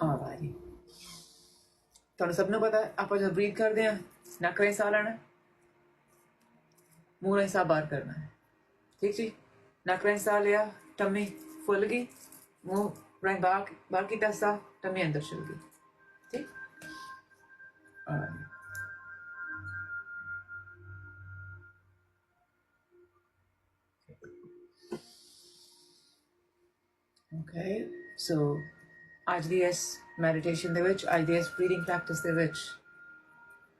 ਆਵਾਰੀ ਤੁਹਾਨੂੰ ਸਭ ਨੂੰ ਪਤਾ ਹੈ ਆਪਾਂ ਜਦ ਬਰੀਥ ਕਰਦੇ ਹਾਂ ਨੱਕ ਰਾਹੀਂ ਸਾਹ ਲੈਣਾ ਹੈ, ਮੂੰਹ ਰਾਹੀਂ ਸਾਹ ਬਾਹਰ ਕਰਨਾ। ਹੈ ਠੀਕ ਜੀ? ਨੱਕ ਰਾਹੀਂ ਸਾਹ ਲਿਆ ਟੰਮੀ ਫੁੱਲ ਗਈ ਮੂੰਹ ਰਾਹੀਂ ਬਾਹਰ ਬਾਹਰ ਕੀਤਾ ਸਾਹ ਟੰਮੀ ਅੰਦਰ ਚਲ ਗਈ। ਠੀਕ? Okay, so ਅੱਜ ਦੀ ਇਸ ਮੈਡੀਟੇਸ਼ਨ ਦੇ ਵਿੱਚ, ਅੱਜ ਦੀ ਇਸ ਬਰੀਥਿੰਗ ਪ੍ਰੈਕਟਿਸ ਦੇ ਵਿੱਚ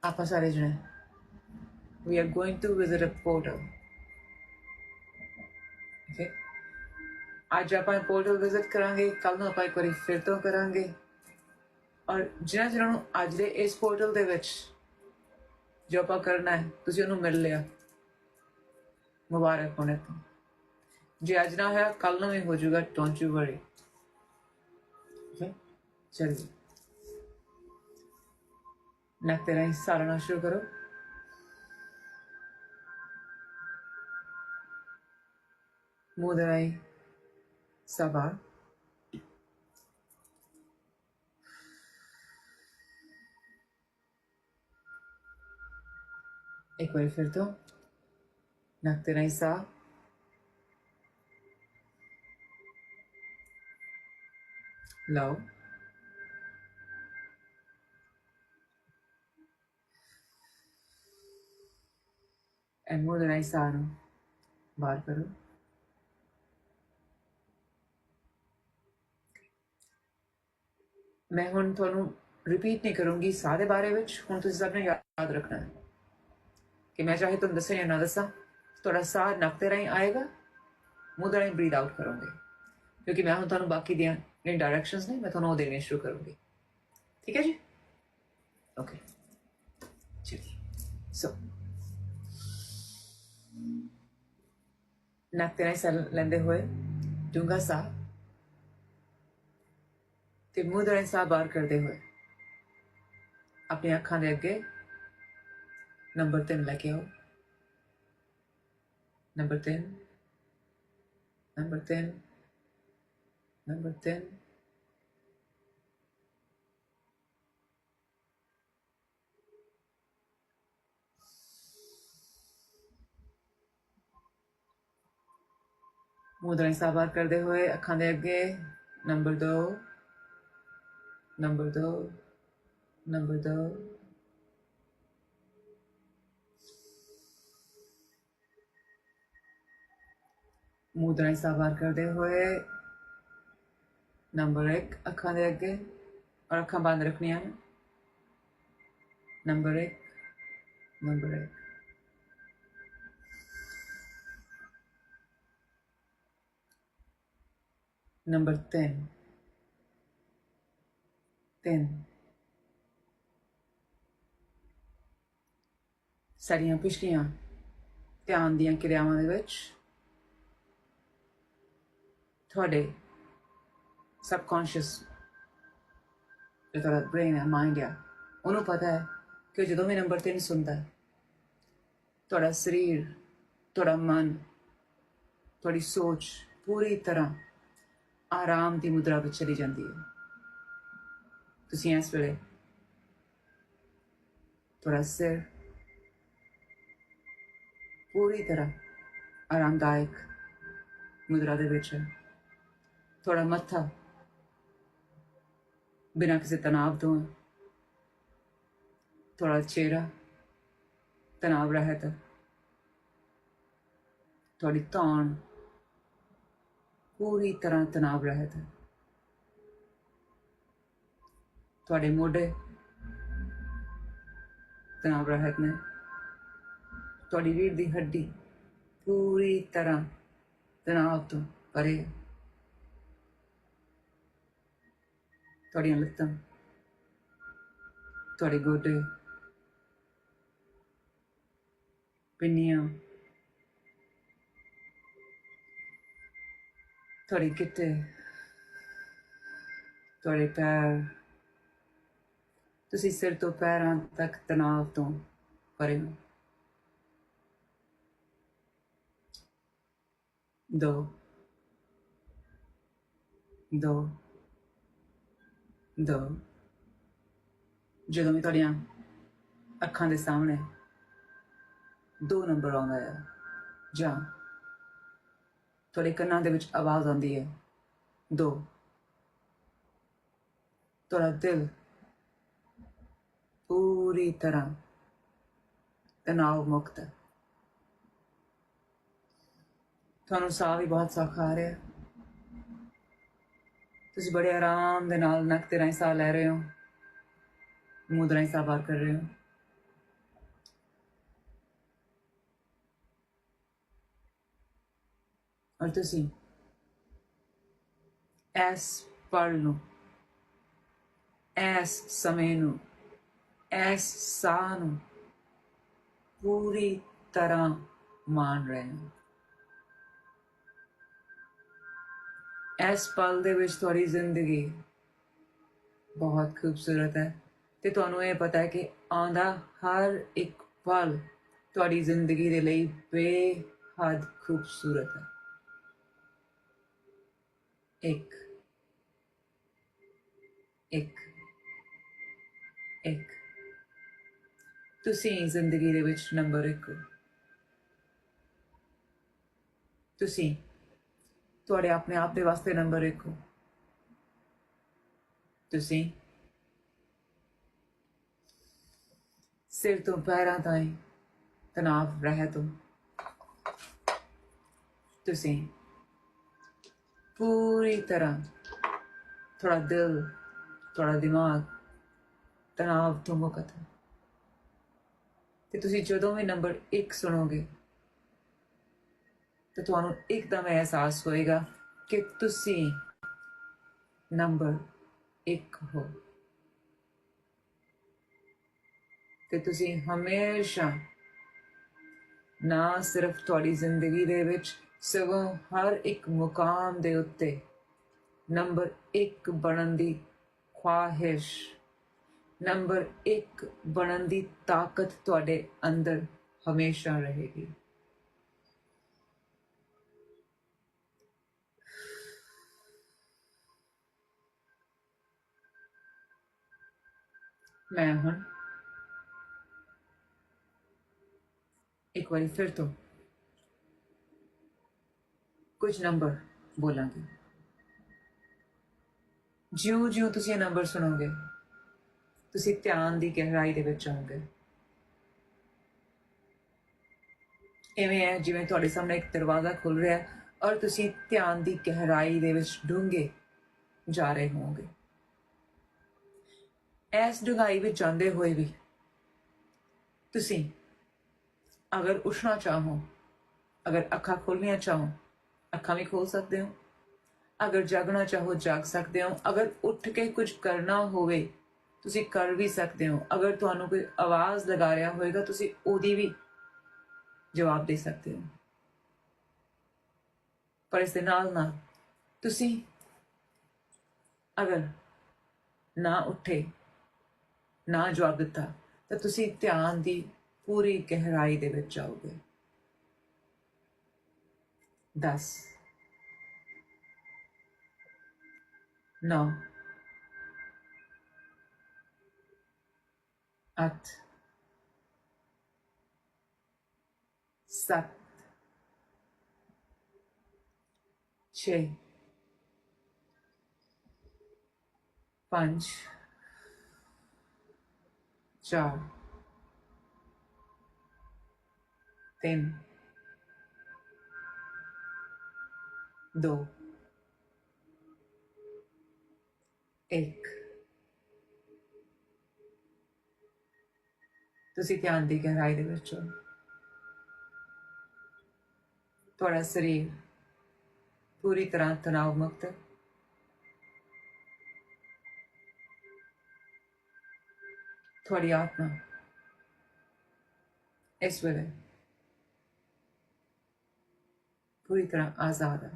ਆਪਾਂ ਸਾਰੇ ਜਣੇ, we are going to visit a portal. Okay? ਅੱਜ ਆਪਾਂ ਪੋਰਟਲ ਵਿਜ਼ਿਟ ਕਰਾਂਗੇ ਕੱਲ ਨੂੰ ਆਪਾਂ ਇੱਕ ਵਾਰੀ ਫਿਰ ਤੋਂ ਕਰਾਂਗੇ। ਔਰ ਜਿਨ੍ਹਾਂ ਜਿਨ੍ਹਾਂ ਨੂੰ ਅੱਜ ਦੇ ਇਸ ਪੋਰਟਲ ਦੇ ਵਿੱਚ ਜੋ ਆਪਾਂ ਕਰਨਾ ਹੈ, ਤੁਸੀਂ ਉਹਨੂੰ ਮਿਲ ਲਿਆ। ਮੁਬਾਰਕ ਹੋਣੇ ਤੋਂ ਜੇ ਅੱਜ ਨਾ ਹੋਇਆ ਕੱਲ ਨੂੰ ਵੀ ਹੋ ਜਾਊਗਾ ਡੋਂਟ ਯੂ ਵਰੀ ਚਲਿਏ ਨੱਕ ਤੇ ਰਾਹੀਂ ਸਾਹ ਲੈਣਾ ਸ਼ੁਰੂ ਕਰੋ। ਮੂੰਹ ਦੇ ਰਾਹੀਂ ਸਾਹ ਬਾਹਰ ਇੱਕ ਵਾਰ ਫਿਰ ਤੋਂ ਨੱਕ ਤੇ ਰਾਹੀਂ ਸਾਹ ਲਓ ਮੂੰਹ ਦੇ ਰਾਹੀਂ ਸਾਹ ਨੂੰ ਬਾਹਰ ਕਰੋ ਮੈਂ ਹੁਣ ਤੁਹਾਨੂੰ ਰਿਪੀਟ ਨਹੀਂ ਕਰੂੰਗੀ ਸਾਹ ਦੇ ਬਾਰੇ ਵਿੱਚ, ਹੁਣ ਤੁਸੀਂ ਸਭ ਨੇ ਯਾਦ ਰੱਖਣਾ ਹੈ। ਕਿ ਮੈਂ ਚਾਹੇ ਤੁਹਾਨੂੰ ਦੱਸਾਂ ਜਾਂ ਨਾ ਦੱਸਾਂ, ਤੁਹਾਡਾ ਸਾਹ ਨੱਕ ਰਾਹੀਂ ਆਏਗਾ, ਮੂੰਹ ਦੇ ਰਾਹੀਂ ਬਰੀਥ ਆਊਟ ਕਰੋਗੇ। ਕਿਉਂਕਿ ਮੈਂ ਹੁਣ ਤੁਹਾਨੂੰ ਬਾਕੀ ਦੀਆਂ ਜਿਹੜੇ ਡਾਇਰੈਕਸ਼ਨਸ ਨੇ, ਮੈਂ ਤੁਹਾਨੂੰ ਉਹ ਦੇਣੇ ਸ਼ੁਰੂ ਕਰੂੰਗੀ। ਠੀਕ ਹੈ ਜੀ? ਓਕੇ ਚਲਿਏ। ਸੋ ਨੱਕ ਤੇ ਰਾਹੀਂ ਲੈਂਦੇ ਹੋਏ ਡੂੰਘਾ ਸਾਹ ਤੇ ਮੂੰਹ ਦੇ ਸਾਹ ਬਾਹਰ ਕਰਦੇ ਹੋਏ ਆਪਣੀ ਅੱਖਾਂ ਦੇ ਅੱਗੇ ਨੰਬਰ 3 ਲੈ ਕੇ ਆਓ ਨੰਬਰ 3 ਨੰਬਰ 10 ਨੰਬਰ 10. ਮੁਦਰਾ ਸਾਬਾਰ ਕਰਦੇ ਹੋਏ ਅੱਖਾਂ ਦੇ ਅੱਗੇ ਨੰਬਰ 2 ਨੰਬਰ 2 ਨੰਬਰ 2 ਮੁਦਰਾ ਸਾਬਾਰ ਕਰਦੇ ਹੋਏ ਨੰਬਰ 1 ਅੱਖਾਂ ਦੇ ਅੱਗੇ ਔਰ ਅੱਖਾਂ ਬੰਦ ਰੱਖਣੀਆਂ ਨੰਬਰ 1 ਨੰਬਰ 1 ਨੰਬਰ 3 3 ਸਾਡੀਆਂ ਪਿਛਲੀਆਂ ਧਿਆਨ ਦੀਆਂ ਕਿਰਿਆਵਾਂ ਦੇ ਵਿੱਚ ਤੁਹਾਡੇ ਸਬਕੌਂਸ਼ੀਅਸ ਜੋ ਤੁਹਾਡਾ ਬ੍ਰੇਨ ਹੈ ਮਾਈਂਡ ਆ, ਉਹਨੂੰ ਪਤਾ ਹੈ ਕਿ ਜਦੋਂ ਵੀ ਨੰਬਰ 3 ਸੁਣਦਾ ਹੈ, ਤੁਹਾਡਾ ਸਰੀਰ, ਤੁਹਾਡਾ ਮਨ, ਤੁਹਾਡੀ ਸੋਚ ਪੂਰੀ ਤਰ੍ਹਾਂ ਆਰਾਮ ਦੀ ਮੁਦਰਾ ਵਿੱਚ ਚਲੀ ਜਾਂਦੀ ਹੈ ਤੁਸੀਂ ਇਸ ਵੇਲੇ ਤੁਹਾਡਾ ਸਿਰ ਪੂਰੀ ਤਰ੍ਹਾਂ ਆਰਾਮਦਾਇਕ ਮੁਦਰਾ ਦੇ ਵਿੱਚ ਹੈ ਤੁਹਾਡਾ ਮੱਥਾ ਬਿਨਾਂ ਕਿਸੇ ਤਣਾਅ ਤੋਂ ਹੈ। ਤੁਹਾਡਾ ਚਿਹਰਾ ਤਣਾਅ ਰਹਿਤ ਹੈ। ਤੁਹਾਡੀ ਧੌਣ ਪੂਰੀ ਤਰ੍ਹਾਂ ਤਣਾਅ ਰਹਿਤ ਹੈ। ਤੁਹਾਡੇ ਮੋਢੇ ਤਣਾਅ ਰਹਿਤ ਨੇ। ਤੁਹਾਡੀ ਰੀੜ੍ਹ ਦੀ ਹੱਡੀ ਪੂਰੀ ਤਰ੍ਹਾਂ ਤਣਾਅ ਤੋਂ ਪਰੇ ਤੁਹਾਡੀਆਂ ਲੱਤਾਂ, ਤੁਹਾਡੇ ਗੋਡੇ, ਪਿੰਨੀਆਂ ਤੁਹਾਡੇ ਗਿੱਟੇ ਤੁਹਾਡੇ ਪੈਰ ਤੁਸੀਂ ਸਿਰ ਤੋਂ ਪੈਰਾਂ ਤੱਕ ਤਣਾਅ ਤੋਂ ਪਰੇ ਹੋ ਦੋ ਦੋ ਦੋ ਜਦੋਂ ਵੀ ਤੁਹਾਡੀਆਂ ਅੱਖਾਂ ਦੇ ਸਾਹਮਣੇ ਦੋ ਨੰਬਰ ਆਉਂਦਾ ਹੈ ਜਾਂ ਤੁਹਾਡੇ ਕੰਨਾਂ ਦੇ ਵਿੱਚ ਆਵਾਜ਼ ਆਉਂਦੀ ਹੈ। ਦੋ। ਤੁਹਾਡਾ ਦਿਲ ਪੂਰੀ ਤਰ੍ਹਾਂ ਤਣਾਅ ਮੁਕਤ ਹੈ। ਤੁਹਾਨੂੰ ਸਾਹ ਵੀ ਬਹੁਤ ਸੌਖਾ ਆ ਰਿਹਾ ਤੁਸੀਂ ਬੜੇ ਆਰਾਮ ਦੇ ਨਾਲ ਨੱਕ ਤੇ ਰਾਹੀਂ ਸਾਹ ਲੈ ਰਹੇ ਹੋ। ਮੂੰਹ ਦੇ ਰਾਹੀਂ ਸਾਹ ਬਾਹਰ ਕਰ ਰਹੇ ਹੋ। ਔਰ ਤੁਸੀਂ ਇਸ ਪਲ ਨੂੰ ਇਸ ਸਮੇਂ ਨੂੰ ਇਸ ਸਾਹ ਨੂੰ ਪੂਰੀ ਤਰ੍ਹਾਂ ਮਾਣ ਰਹੇ ਹੋ ਇਸ ਪਲ ਦੇ ਵਿੱਚ ਤੁਹਾਡੀ ਜ਼ਿੰਦਗੀ ਬਹੁਤ ਖੂਬਸੂਰਤ ਹੈ ਤੇ ਤੁਹਾਨੂੰ ਇਹ ਪਤਾ ਹੈ ਕਿ ਆਉਂਦਾ ਹਰ ਇੱਕ ਪਲ ਤੁਹਾਡੀ ਜ਼ਿੰਦਗੀ ਦੇ ਲਈ ਬੇਹੱਦ ਖੂਬਸੂਰਤ ਹੈ। ਇੱਕ ਇੱਕ ਇੱਕ। ਤੁਸੀਂ ਜ਼ਿੰਦਗੀ ਦੇ ਵਿੱਚ ਨੰਬਰ 1 ਤੁਸੀਂ ਤੁਹਾਡੇ ਆਪਣੇ ਆਪ ਦੇ ਵਾਸਤੇ ਨੰਬਰ 1 ਹੋ। ਤੁਸੀਂ ਸਿਰ ਤੋਂ ਪੈਰਾਂ ਤਾਈਂ ਤਣਾਅ ਰਹਿਤ ਹੋ। ਤੁਸੀਂ ਪੂਰੀ ਤਰ੍ਹਾਂ ਥੋੜਾ ਦਿਲ ਥੋੜਾ ਦਿਮਾਗ, ਤਣਾਅ ਤੋਂ ਮੁਕਤ ਹੈ। ਤੇ ਤੁਸੀਂ ਜਦੋਂ ਵੀ ਨੰਬਰ 1 ਸੁਣੋਗੇ, ਤੇ ਤੁਹਾਨੂੰ ਇੱਕਦਮ ਅਹਿਸਾਸ ਹੋਏਗਾ ਕਿ ਤੁਸੀਂ ਨੰਬਰ 1 ਹੋ। ਤੇ ਤੁਸੀਂ ਹਮੇਸ਼ਾ ਨਾ ਸਿਰਫ ਤੁਹਾਡੀ ਜ਼ਿੰਦਗੀ ਦੇ ਵਿੱਚ ਸਗੋਂ ਹਰ ਇੱਕ ਮੁਕਾਮ ਦੇ ਉੱਤੇ ਨੰਬਰ 1 ਬਣਨ ਦੀ ਖੁਆਹਿਸ਼, ਨੰਬਰ 1 ਬਣਨ ਦੀ ਤਾਕਤ ਤੁਹਾਡੇ ਅੰਦਰ ਹਮੇਸ਼ਾ ਰਹੇਗੀ। ਮੈਂ ਹੁਣ ਇੱਕ ਵਾਰੀ ਫਿਰ ਤੋਂ ਕੁਝ ਨੰਬਰ ਬੋਲਾਂਗੇ। ਜਿਉਂ ਜਿਉਂ ਤੁਸੀਂ ਇਹ ਨੰਬਰ ਸੁਣੋਗੇ, ਤੁਸੀਂ ਧਿਆਨ ਦੀ ਗਹਿਰਾਈ ਦੇ ਵਿੱਚ ਆਓਗੇ। ਐਵੇਂ ਹੈ, ਜਿਵੇਂ ਤੁਹਾਡੇ ਸਾਹਮਣੇ ਇੱਕ ਦਰਵਾਜ਼ਾ ਖੁੱਲ ਰਿਹਾ ਹੈ ਔਰ ਤੁਸੀਂ ਧਿਆਨ ਦੀ ਗਹਿਰਾਈ ਦੇ ਵਿੱਚ ਡੂੰਘੇ ਜਾ ਰਹੇ ਹੋਵੋਗੇ। ਇਸ ਡੂੰਘਾਈ ਵਿੱਚ ਜਾਂਦੇ ਹੋਏ ਵੀ ਤੁਸੀਂ ਅਗਰ ਉੱਠਣਾ ਚਾਹੋ, ਅਗਰ ਅੱਖਾਂ ਖੋਲਣੀਆਂ ਚਾਹੋ ਅੱਖਾਂ ਵੀ ਖੋਲ ਸਕਦੇ ਹੋ। ਅਗਰ ਜਾਗਣਾ ਚਾਹੋ, ਜਾਗ ਸਕਦੇ ਹੋ। ਅਗਰ ਉੱਠ ਕੇ ਕੁਝ ਕਰਨਾ ਹੋਵੇ, ਤੁਸੀਂ ਕਰ ਵੀ ਸਕਦੇ ਹੋ। ਅਗਰ ਤੁਹਾਨੂੰ ਕੋਈ ਆਵਾਜ਼ ਲਗਾ ਰਿਹਾ ਹੋਵੇਗਾ ਤੁਸੀਂ ਉਹਦੀ ਵੀ ਜਵਾਬ ਦੇ ਸਕਦੇ ਹੋ। ਪਰ ਇਸ ਦੇ ਨਾਲ ਨਾਲ ਤੁਸੀਂ ਅਗਰ ਨਾ ਉੱਠੇ, ਨਾ ਜਵਾਬ ਦਿੱਤਾ ਤਾਂ ਤੁਸੀਂ ਧਿਆਨ ਦੀ ਪੂਰੀ ਗਹਿਰਾਈ ਦੇ ਵਿੱਚ ਜਾਓਗੇ। 10 9 8 7 6 5 ਚਾਰ ਤਿੰਨ ਦੋ। ਇੱਕ। ਤੁਸੀਂ ਧਿਆਨ ਦੀ ਗਹਿਰਾਈ ਦੇ ਵਿੱਚ ਹੋ ਤੁਹਾਡਾ ਸਰੀਰ ਪੂਰੀ ਤਰ੍ਹਾਂ ਤਣਾਅ ਮੁਕਤ ਹੈ। ਤੁਹਾਡੀ ਆਤਮਾ ਇਸ ਵੇਲੇ ਪੂਰੀ ਤਰ੍ਹਾਂ ਆਜ਼ਾਦ ਹੈ।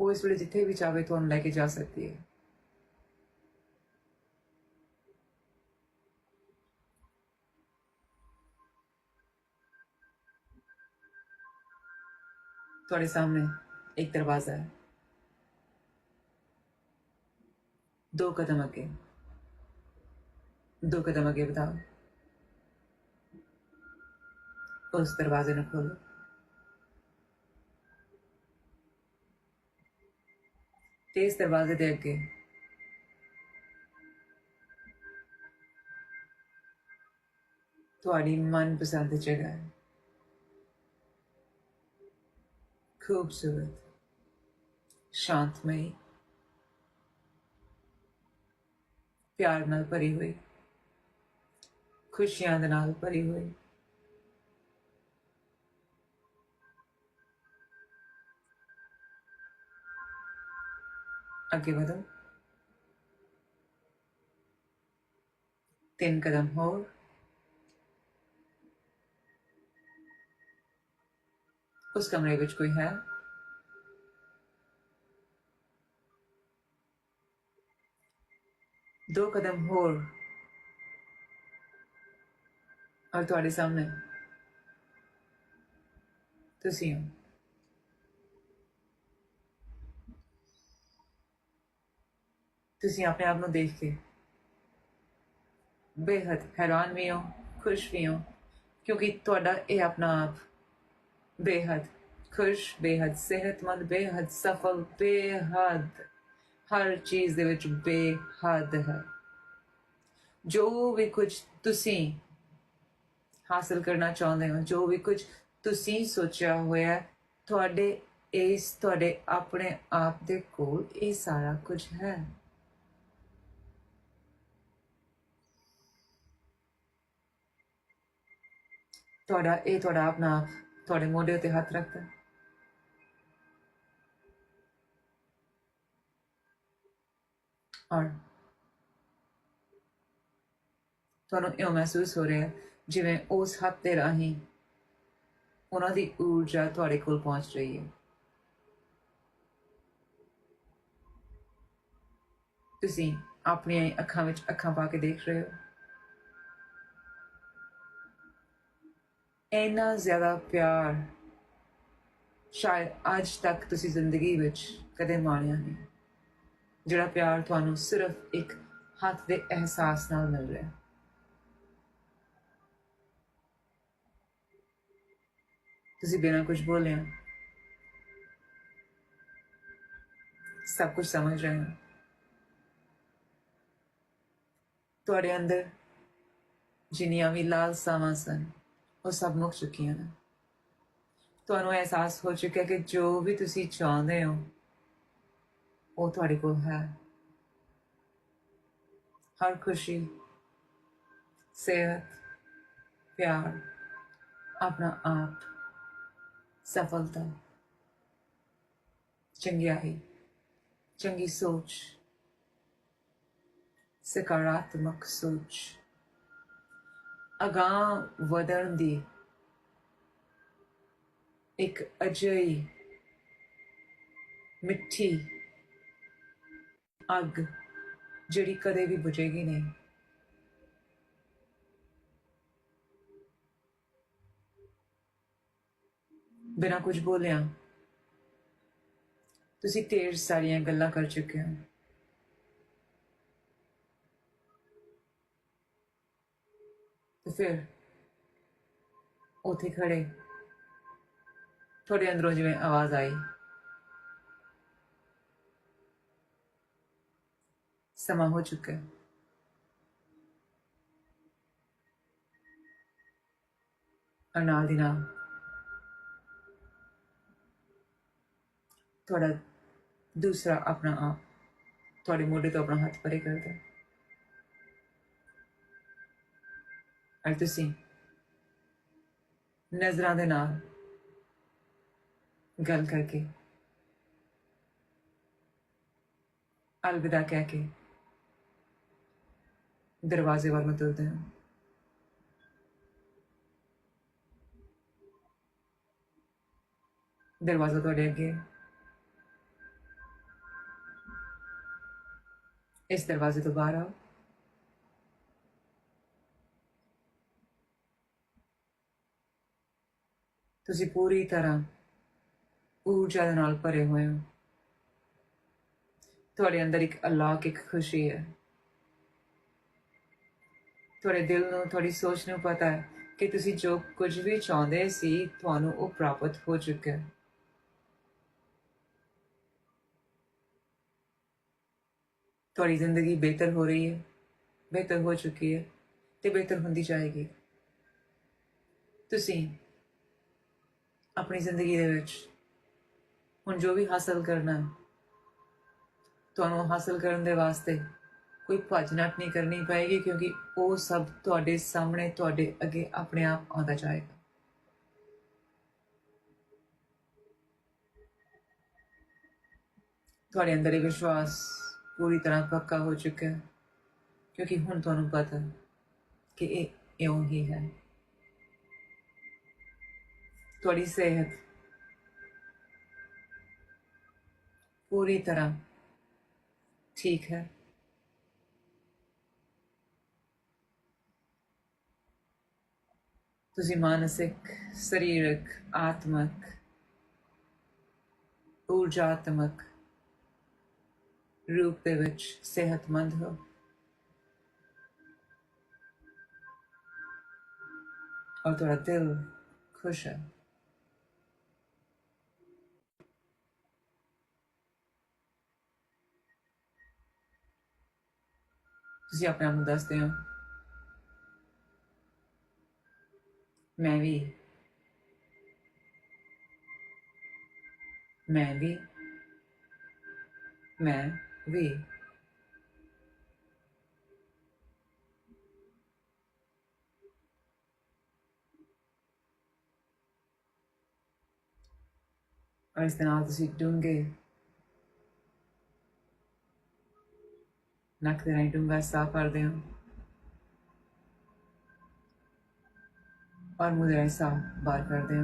ਉਹ ਇਸ ਵੇਲੇ ਜਿੱਥੇ ਵੀ ਚਾਹੇ ਤੁਹਾਨੂੰ ਲੈ ਕੇ ਜਾ ਸਕਦੀ ਹੈ ਤੁਹਾਡੇ ਸਾਹਮਣੇ ਇੱਕ ਦਰਵਾਜ਼ਾ ਹੈ ਦੋ ਕਦਮ ਅੱਗੇ ਦੋ ਕਦਮ ਅੱਗੇ ਵਧਾਓ ਉਸ ਦਰਵਾਜ਼ੇ ਨੂੰ ਖੋਲੋ ਤੇ ਇਸ ਦਰਵਾਜ਼ੇ ਦੇ ਅੱਗੇ ਤੁਹਾਡੀ ਮਨਪਸੰਦ ਜਗ੍ਹਾ ਹੈ ਖੂਬਸੂਰਤ ਸ਼ਾਂਤਮਈ ਪਿਆਰ ਨਾਲ ਭਰੀ ਹੋਈ ਖੁਸ਼ੀਆਂ ਦੇ ਨਾਲ ਭਰੀ ਹੋਈ ਅੱਗੇ ਵਧੋ ਤਿੰਨ ਕਦਮ ਹੋਰ ਉਸ ਕਮਰੇ ਵਿੱਚ ਕੋਈ ਹੈ ਦੋ ਕਦਮ ਹੋਰ ਔਰ ਤੁਹਾਡੇ ਸਾਹਮਣੇ ਤੁਸੀਂ ਹੋ ਤੁਸੀਂ ਆਪਣੇ ਆਪ ਨੂੰ ਦੇਖ ਕੇ ਬੇहद ਹੈਰਾਨ ਵੀ ਹੋ, ਖੁਸ਼ ਵੀ ਹੋ, ਕਿਉਂਕਿ ਤੁਹਾਡਾ ਇਹ ਆਪਣਾ ਆਪ ਬੇहद ਖੁਸ਼ ਬੇहद ਸਿਹਤਮੰਦ ਬੇहद ਸਫਲ ਬੇहद ਹਰ ਚੀਜ਼ ਦੇ ਵਿੱਚ ਬੇहद ਹੈ। ਜੋ ਵੀ ਕੁਝ ਤੁਸੀਂ ਹਾਸਲ ਕਰਨਾ ਚਾਹੁੰਦੇ ਹੋ, ਜੋ ਵੀ ਕੁਝ ਤੁਸੀਂ ਸੋਚਿਆ ਹੋਇਆ ਤੁਹਾਡੇ ਇਸ, ਤੁਹਾਡੇ ਆਪਣੇ ਆਪ ਦੇ ਕੋਲ ਇਹ ਸਾਰਾ ਕੁਝ ਹੈ। ਤੁਹਾਡਾ, ਇਹ ਤੁਹਾਡਾ ਆਪਣਾ ਆਪ ਤੁਹਾਡੇ ਮੋਢੇ ਉੱਤੇ ਹੱਥ ਰੱਖਦਾ ਹੈ। ਔਰ ਤੁਹਾਨੂੰ ਇਹ ਮਹਿਸੂਸ ਹੋ ਰਿਹਾ ਜਿਵੇਂ ਉਸ ਹੱਥ ਦੇ ਰਾਹੀਂ ਉਹਨਾਂ ਦੀ ਊਰਜਾ ਤੁਹਾਡੇ ਕੋਲ ਪਹੁੰਚ ਰਹੀ ਹੈ ਤੁਸੀਂ ਆਪਣੀਆਂ ਹੀ ਅੱਖਾਂ ਵਿੱਚ ਅੱਖਾਂ ਪਾ ਕੇ ਦੇਖ ਰਹੇ ਹੋ ਇੰਨਾ ਜ਼ਿਆਦਾ ਪਿਆਰ ਸ਼ਾਇਦ ਅੱਜ ਤੱਕ ਤੁਸੀਂ ਜ਼ਿੰਦਗੀ ਵਿੱਚ ਕਦੇ ਮਾਣਿਆ ਨਹੀਂ, ਜਿਹੜਾ ਪਿਆਰ ਤੁਹਾਨੂੰ ਸਿਰਫ ਇੱਕ ਹੱਥ ਦੇ ਅਹਿਸਾਸ ਨਾਲ ਮਿਲ ਰਿਹਾ। ਤੁਸੀਂ ਬਿਨਾਂ ਕੁਝ ਬੋਲਿਆ, ਸਭ ਕੁਝ ਸਮਝ ਰਹੇ ਹੋ। ਤੁਹਾਡੇ ਅੰਦਰ ਜਿੰਨੀਆਂ ਵੀ ਲਾਲਸਾਵਾਂ ਸਨ ਉਹ ਸਭ ਮੁੱਕ ਚੁੱਕੀਆਂ ਨੇ। ਤੁਹਾਨੂੰ ਅਹਿਸਾਸ ਹੋ ਚੁੱਕਿਆ ਕਿ ਜੋ ਵੀ ਤੁਸੀਂ ਚਾਹੁੰਦੇ ਹੋ, ਉਹ ਤੁਹਾਡੇ ਕੋਲ ਹੈ। ਹਰ ਖੁਸ਼ੀ, ਸਿਹਤ, ਪਿਆਰ, ਆਪਣਾ ਆਪ, ਸਫਲਤਾ ਚੰਗਿਆਈ ਚੰਗੀ ਸੋਚ, ਸਕਾਰਾਤਮਕ ਸੋਚ। ਅਗਾਂਹ ਵਧਣ ਦੀ ਇੱਕ ਅਜਿਹੀ ਮਿੱਠੀ ਅੱਗ ਜਿਹੜੀ ਕਦੇ ਵੀ ਬੁਝੇਗੀ ਨਹੀਂ। ਬਿਨਾਂ ਕੁਝ ਬੋਲਿਆ, ਤੁਸੀਂ ਢੇਰ ਸਾਰੀਆਂ ਗੱਲਾਂ ਕਰ ਚੁੱਕੇ ਹੋ। ਤੇ ਫਿਰ ਉੱਥੇ ਖੜੇ ਤੁਹਾਡੇ ਅੰਦਰੋਂ ਜਿਵੇਂ ਆਵਾਜ਼ ਆਈ। ਸਮਾਂ ਹੋ ਚੁੱਕਾ ਹੈ। ਔਰ ਦੀ ਨਾਲ ਤੁਹਾਡਾ ਦੂਸਰਾ ਆਪਣਾ ਆਪ। ਤੁਹਾਡੇ ਮੋਢੇ ਤੋਂ ਆਪਣਾ ਹੱਥ ਪਰੇ ਕਰਦਾ। ਹੈ ਔਰ ਤੁਸੀਂ ਨਜ਼ਰਾਂ ਦੇ ਨਾਲ ਗੱਲ ਕਰਕੇ, ਅਲਵਿਦਾ ਕਹਿ ਕੇ ਦਰਵਾਜ਼ੇ ਵੱਲ ਨੂੰ ਤੁਰਦੇ ਹੋ। ਦਰਵਾਜ਼ਾ ਤੁਹਾਡੇ ਅੱਗੇ ਇਸ ਦਰਵਾਜ਼ੇ ਤੋਂ ਬਾਹਰ ਆਓ। ਤੁਸੀਂ ਪੂਰੀ ਤਰ੍ਹਾਂ ਊਰਜਾ ਦੇ ਨਾਲ ਭਰੇ ਹੋਏ ਹੋ। ਤੁਹਾਡੇ ਅੰਦਰ ਇੱਕ ਅਲੌਕਿਕ ਇੱਕ ਖੁਸ਼ੀ ਹੈ। ਤੁਹਾਡੇ ਦਿਲ ਨੂੰ, ਤੁਹਾਡੀ ਸੋਚ ਨੂੰ ਪਤਾ ਹੈ ਕਿ ਤੁਸੀਂ ਜੋ ਕੁਝ ਵੀ ਚਾਹੁੰਦੇ ਸੀ, ਤੁਹਾਨੂੰ ਉਹ ਪ੍ਰਾਪਤ ਹੋ ਚੁੱਕਾ ਹੈ। ਤੁਹਾਡੀ ਜ਼ਿੰਦਗੀ ਬਿਹਤਰ ਹੋ ਰਹੀ ਹੈ, ਬਿਹਤਰ ਹੋ ਚੁੱਕੀ ਹੈ ਤੇ ਬਿਹਤਰ ਹੁੰਦੀ ਜਾਏਗੀ। ਤੁਸੀਂ ਆਪਣੀ ਜ਼ਿੰਦਗੀ ਦੇ ਵਿੱਚ। ਹੁਣ ਜੋ ਵੀ ਹਾਸਲ ਕਰਨਾ ਤੁਹਾਨੂੰ ਉਹ ਹਾਸਲ ਕਰਨ ਦੇ ਵਾਸਤੇ ਕੋਈ ਭੱਜ ਨੱਠ ਨਹੀਂ ਕਰਨੀ ਪਏਗੀ ਕਿਉਂਕਿ ਉਹ ਸਭ ਤੁਹਾਡੇ ਸਾਹਮਣੇ, ਤੁਹਾਡੇ ਅੱਗੇ ਆਪਣੇ ਆਪ ਆਉਂਦਾ ਜਾਏਗਾ। ਤੁਹਾਡੇ ਅੰਦਰ ਇਹ ਵਿਸ਼ਵਾਸ ਪੂਰੀ ਤਰ੍ਹਾਂ ਪੱਕਾ ਹੋ ਚੁੱਕਾ ਹੈ, ਕਿਉਂਕਿ ਹੁਣ ਤੁਹਾਨੂੰ ਪਤਾ ਕਿ ਇਹ ਇਉਂ ਹੀ ਹੈ। ਤੁਹਾਡੀ ਸਿਹਤ ਪੂਰੀ ਤਰ੍ਹਾਂ ਠੀਕ ਹੈ ਤੁਸੀਂ ਮਾਨਸਿਕ ਸਰੀਰਕ ਆਤਮਿਕ ਊਰਜਾਤਮਕ ਰੂਪ ਦੇ ਵਿੱਚ ਸਿਹਤਮੰਦ ਹੋ ਔਰ ਤੁਹਾਡਾ ਦਿਲ ਖੁਸ਼ ਹੈ ਤੁਸੀਂ ਆਪਣੇ ਆਪ ਨੂੰ ਦੱਸਦੇ ਹੋ। ਮੈਂ ਵੀ। ਮੈਂ ਵੀ। ਮੈਂ ਵੀ। ਇਸ ਦੇ ਨਾਲ ਤੁਸੀਂ ਡੂੰਘੇ ਨੱਕ ਦੇ ਰਾਹੀਂ ਡੂੰਘਾ ਸਾਹ ਭਰਦੇ ਹੋ ਔਰ ਮੂੰਹ ਦੇ ਰਾਹੀਂ ਸਾਹ ਬਾਹਰ ਕਰਦੇ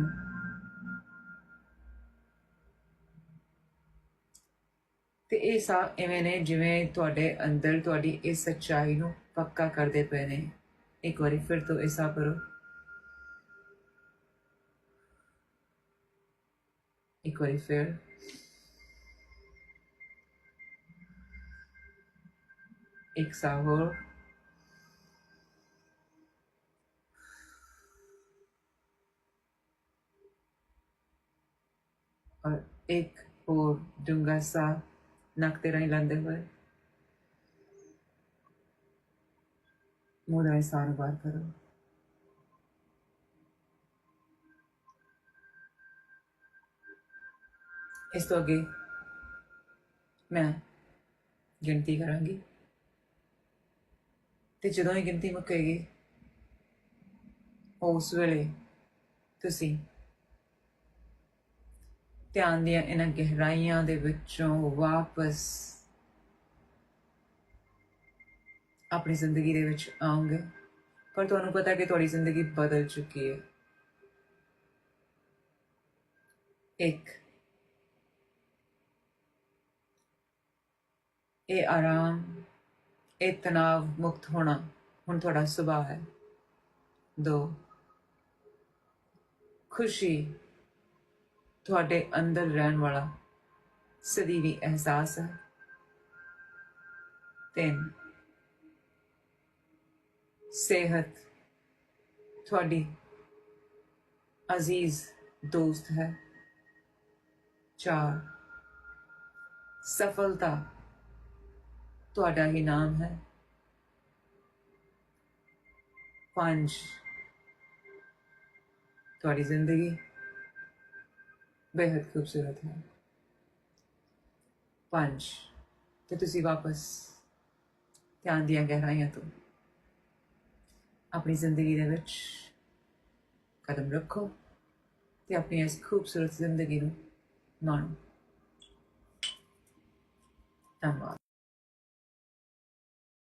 ਤੇ ਇਹ ਸਾਹ ਐਵੇਂ ਨੇ ਜਿਵੇਂ ਤੁਹਾਡੇ ਅੰਦਰ ਤੁਹਾਡੀ ਇਸ ਸੱਚਾਈ ਨੂੰ ਪੱਕਾ ਕਰਦੇ ਪਏ ਨੇ। ਇੱਕ ਵਾਰੀ ਫਿਰ ਤੋਂ ਇਹ ਸਾਹ ਕਰੋ। ਇੱਕ ਵਾਰੀ ਫਿਰ। hexágono और एक और डूँगा सा नाक तेरा ही हिलाते हुए। मुदाए सार बार करो। इस तो अगे मैं गिनती करांगी। ਤੇ ਜਦੋਂ ਇਹ ਗਿਣਤੀ ਮੁੱਕੇਗੀ, ਉਸ ਵੇਲੇ ਤੁਸੀਂ ਧਿਆਨ ਦੀਆਂ ਇਹਨਾਂ ਗਹਿਰਾਈਆਂ ਦੇ ਵਿੱਚੋਂ ਵਾਪਸ ਆਪਣੀ ਜ਼ਿੰਦਗੀ ਦੇ ਵਿੱਚ ਆਉਂਗੇ ਪਰ ਤੁਹਾਨੂੰ ਪਤਾ ਕਿ ਤੁਹਾਡੀ ਜ਼ਿੰਦਗੀ ਬਦਲ ਚੁੱਕੀ ਹੈ। ਇੱਕ, ਇਹ ਆਰਾਮ ਇਹ ਤਣਾਵ ਮੁਕਤ ਹੋਣਾ, ਹੁਣ ਤੁਹਾਡਾ ਸੁਭਾਅ ਹੈ। ਦੋ, ਖੁਸ਼ੀ ਤੁਹਾਡੇ ਅੰਦਰ ਰਹਿਣ ਵਾਲਾ ਸਦੀਵੀ ਅਹਿਸਾਸ ਹੈ। ਤਿੰਨ, ਸਿਹਤ ਤੁਹਾਡੀ ਅਜ਼ੀਜ਼ ਦੋਸਤ ਹੈ। ਚਾਰ, ਸਫਲਤਾ ਤੁਹਾਡਾ ਹੀ ਨਾਮ ਹੈ। ਪੰਜ। ਤੁਹਾਡੀ ਜ਼ਿੰਦਗੀ ਬੇहद ਖੂਬਸੂਰਤ ਹੈ। ਪੰਜ। ਤੇ ਤੁਸੀਂ ਵਾਪਸ ਧਿਆਨ ਦੀਆਂ ਗਹਿਰਾਈਆਂ ਤੋਂ ਆਪਣੀ ਜ਼ਿੰਦਗੀ ਦੇ ਵਿੱਚ ਕਦਮ ਰੱਖੋ ਤੇ ਆਪਣੀ ਇਸ ਖੂਬਸੂਰਤ ਜ਼ਿੰਦਗੀ ਨੂੰ ਮਾਣੋ। ਧੰਨਵਾਦ।